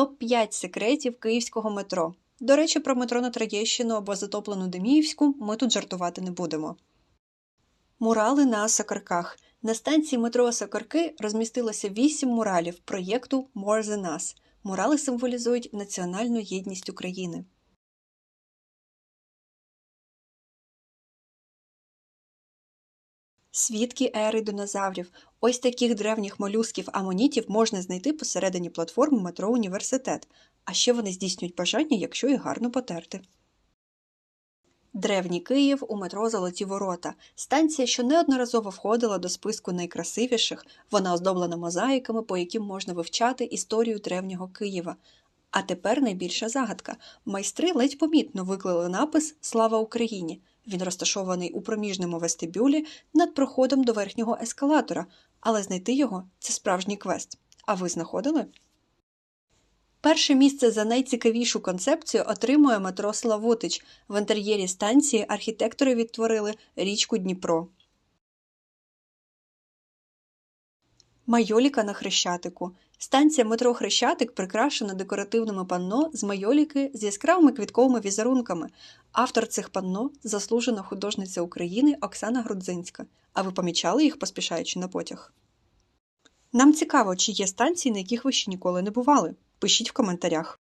Топ-5 секретів київського метро. До речі, про метро на Троєщину або затоплену Деміївську ми тут жартувати не будемо. Мурали на Сокарках. На станції метро Сокарки розмістилося вісім муралів проєкту More Than Us. Мурали символізують національну єдність України. Свідки ери динозаврів. Ось таких древніх молюсків амонітів можна знайти посередині платформи метро Університет, а ще вони здійснюють бажання, якщо їх гарно потерти. Древній Київ у метро Золоті Ворота. Станція, що неодноразово входила до списку найкрасивіших, вона оздоблена мозаїками, по яким можна вивчати історію древнього Києва. А тепер найбільша загадка. Майстри ледь помітно виклали напис Слава Україні. Він розташований у проміжному вестибюлі над проходом до верхнього ескалатора, але знайти його це справжній квест. А ви знаходили? Перше місце за найцікавішу концепцію отримує метро Славутич. В інтер'єрі станції архітектори відтворили річку Дніпро. Майоліка на Хрещатику. Станція метро Хрещатик прикрашена декоративними панно з майоліки з яскравими квітковими візерунками. Автор цих панно заслужена художниця України Оксана Грудзинська. А ви помічали їх, поспішаючи на потяг? Нам цікаво, чи є станції, на яких ви ще ніколи не бували. Пишіть в коментарях.